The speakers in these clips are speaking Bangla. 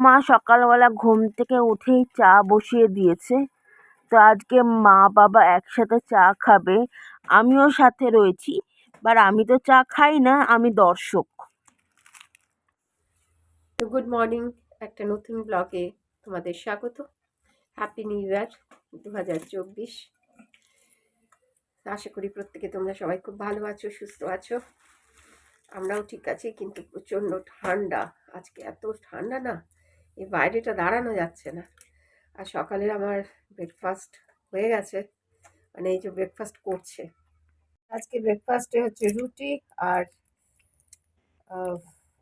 মা সকালবেলা ঘুম থেকে উঠেই চা বসিয়ে দিয়েছে। তো আজকে মা বাবা একসাথে চা খাবে, আমিও সাথে রয়েছি। বাট আমি তো চা খাই না, আমি দর্শক। তো গুড মর্নিং, একটা নতুন ব্লগে তোমাদের স্বাগত। হ্যাপি নিউ ইয়ার দু হাজার চব্বিশ। আশা করি প্রত্যেকে তোমরা সবাই খুব ভালো আছো, সুস্থ আছো। আমরাও ঠিক আছি, কিন্তু প্রচণ্ড ঠান্ডা। আজকে এত ঠান্ডা না এই বাইরেটা দাঁড়ানো যাচ্ছে না। আর সকালের আমার ব্রেকফাস্ট হয়ে গেছে। মানে এই যে ব্রেকফাস্ট করছে। আজকে ব্রেকফাস্টে হচ্ছে রুটি আর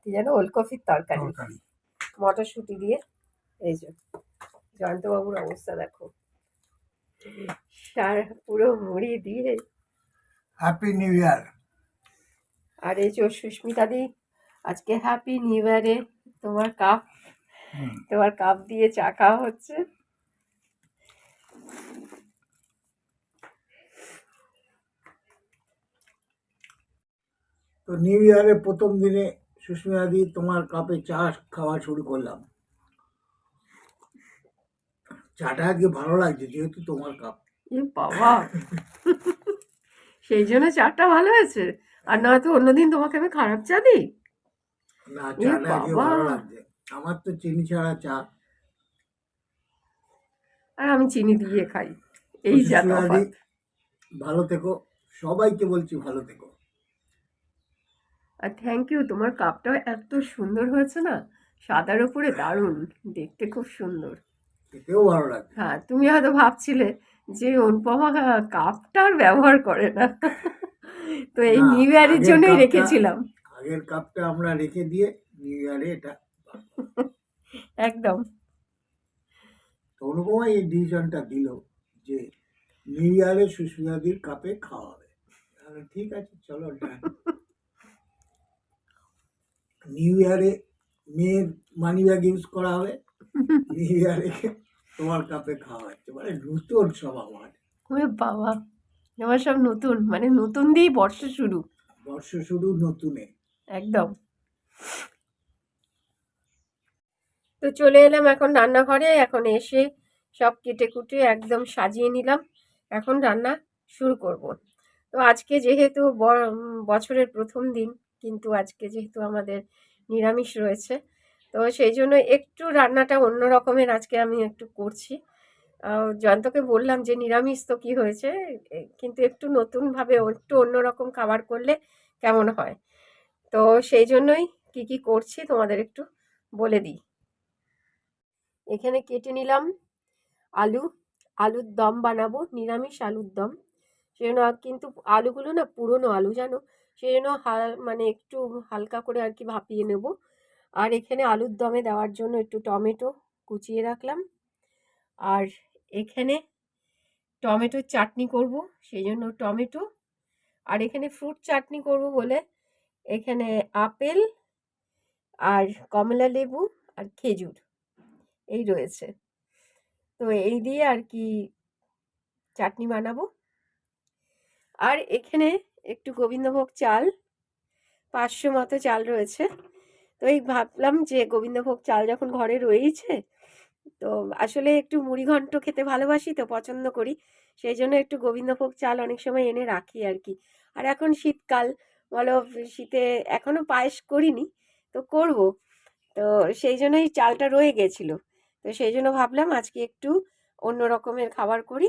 কি যেন ওলকফির তরকারি। মটরশুঁটি দিয়ে। এই যে জয়ন্তবাবুর অবস্থা দেখো। সার পুরো মুড়ি দিয়ে। হ্যাপি নিউ ইয়ার আর এই যে সুস্মিতা দি আজকে হ্যাপি নিউ ইয়ারে তোমার কাপ তোমার কাপ দিয়ে চা খাওয়া হচ্ছে। তো নিউ ইয়ারের প্রথম দিনে সুস্মিতা দি তোমার কাপে চা খাওয়া শুরু করলাম। চাটা আজকে ভালো লাগছে যেহেতু তোমার কাপ। বাবা। সেই জন্য চাটা ভালো হয়েছে। আর নয়তো অন্যদিন তোমাকে আমি খারাপ চা দিই? না চাটা আজকে ভালো লাগছে। আমার তো চিনি ছাড়া চা আর আমি চিনি দিয়ে খাই। এই যা তফাৎ। ভালো থেকো। সবাইকে বলছি ভালো থেকো। আর থ্যাংক ইউ তোমার কাপটাও এত সুন্দর হয়েছে না? সাদার উপরে দারুণ দেখতে খুব সুন্দর। খেতেও ভালো লাগছে। হ্যাঁ তুমি হয়তো ভাবছিলে যে অনুপমা কাপটা আর ব্যবহার করে না। তো এই না, নিউ ইয়ারের আগের জন্যই কাপটা- রেখেছিলাম। আগের কাপটা আমরা রেখে দিয়ে নিউ ইয়ারে এটা একদম। অনুপমা এই ডিসিশনটা দিল যে নিউ ইয়ারে সুস্মিতাদির কাপে খাওয়া হবে তাহলে ঠিক আছে চলো নিউ ইয়ারে মেয়ের মানি ব্যাগ ইউজ করা হবে। নিউ ইয়ারে তোমার কাপে খাওয়া হচ্ছে মানে নতুন সব আমার। ওরে বাবা আমার সব নতুন। মানে নতুন দিয়েই বর্ষ শুরু। বর্ষ শুরু নতুনে। একদম। তো চলে এলাম এখন রান্নাঘরে। এখন এসে সব কেটে কুটে একদম সাজিয়ে নিলাম। এখন রান্না শুরু করব। তো আজকে যেহেতু বছরের প্রথম দিন, কিন্তু আজকে যেহেতু আমাদের নিরামিষ রয়েছে, তো সেই জন্য একটু রান্নাটা অন্য রকমের আজকে আমি একটু করছি। জয়ন্তকে বললাম যে, নিরামিষ তো কী হয়েছে? কিন্তু একটু নতুনভাবে একটু অন্যরকম খাবার করলে কেমন হয়? তো সেই জন্যই কি কি করছি তোমাদের একটু বলে দিই। এখানে কেটে নিলাম আলু, আলুর দম বানাবো, নিরামিষ আলুর দম। সেই জন্য কিন্তু আলুগুলো না পুরনো আলু, জানো? সেই জন্য হাল মানে একটু হালকা করে আর কি ভাপিয়ে নেব। আর এখানে আলুর দমে দেওয়ার জন্য একটু টমেটো কুচিয়ে রাখলাম। আর এখানে টমেটোর চাটনি করব সেই জন্য টমেটো। আর এখানে ফ্রুট চাটনি করব বলে এখানে আপেল আর কমলা লেবু আর খেজুর। এই রয়েছে। তো এই দিয়ে আর কি চাটনি বানাবো। আর এখানে একটু গোবিন্দভোগ চাল, পাঁচশো মতো চাল রয়েছে। তো এই ভাবলাম যে গোবিন্দভোগ চাল যখন ঘরে রয়েছে তো আসলে একটু মুড়ি ঘন্ট খেতে ভালোবাসি তো পছন্দ করি। সেই জন্য একটু গোবিন্দভোগ চাল অনেক সময় এনে রাখি আর কি আর এখন শীতকাল বলো শীতে এখনও পায়েস করিনি, তো করব। তো সেই জন্যই চালটা রয়ে গেছিল। তো সেই জন্য ভাবলাম আজকে একটু অন্য রকমের খাবার করি।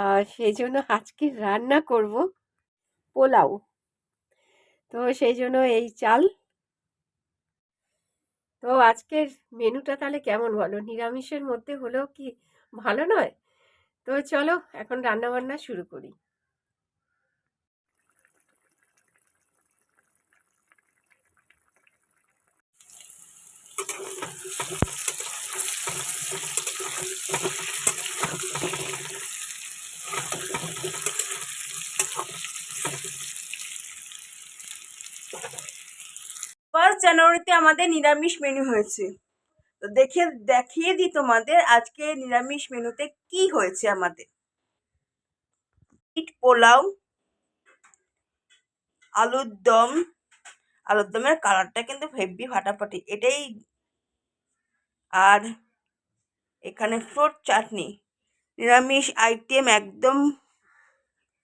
আর সেই জন্য আজকে রান্না করব পোলাও। তো সেই জন্য এই চাল। তো আজকের মেনুটা তাহলে কেমন বলো? নিরামিষের মধ্যে হলেও কি ভালো নয়? তো চলো এখন রান্না বান্না শুরু করি। জানুয়ারিতে আমাদের নিরামিষ মেনু হয়েছে। তো দেখে, দেখিয়ে দিই তোমাদের আজকে নিরামিষ মেনুতে কি হয়েছে আমাদের। পোলাও, আলুর দম, আলুর দমের কালারটা কিন্তু হেভি ফাটাফাটি, এটাই। আর এখানে ফ্রুট চাটনি নিরামিষ আইটেম একদম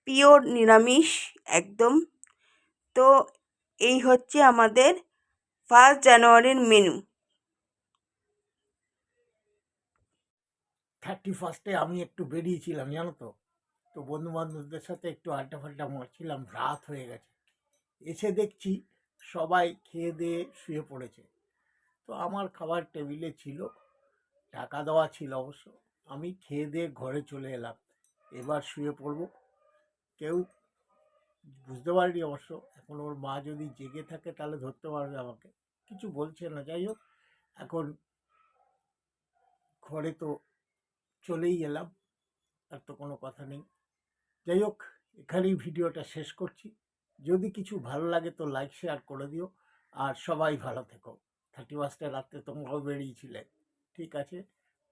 পিওর নিরামিষ, একদম। তো এই হচ্ছে আমাদের ফার্স্ট জানুয়ারির মেনু। থার্টি ফার্স্টে আমি একটু বেরিয়েছিলাম, জানো তো? তো বন্ধু বান্ধবদের সাথে একটু আড্ডা ফাড্ডা মারছিলাম, রাত হয়ে গেছে। এসে দেখছি সবাই খেয়ে দিয়ে শুয়ে পড়েছে। তো আমার খাবার টেবিলে ছিল, টাকা দেওয়া ছিল অবশ্য। আমি খেয়ে দিয়ে ঘরে চলে এলাম। এবার শুয়ে পড়ব। কেউ বুঝতে পারিনি অবশ্য। এখন ওর মা যদি জেগে থাকে তাহলে ধরতে পারবে আমাকে। কিছু বলছে না, যাই হোক। এখন ঘরে তো চলেই এলাম আর তো কোনো কথা নেই। যাই হোক, এখানেই ভিডিওটা শেষ করছি। যদি কিছু ভালো লাগে তো লাইক শেয়ার করে দিও। আর সবাই ভালো থেকো। থার্টি ফার্স্টে রাত্রে তোমরাও বেরিয়েছিলে। ঠিক আছে?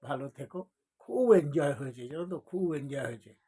ভালো থেকো। খুব এনজয় হয়েছে, জানো তো? খুব এনজয় হয়েছে।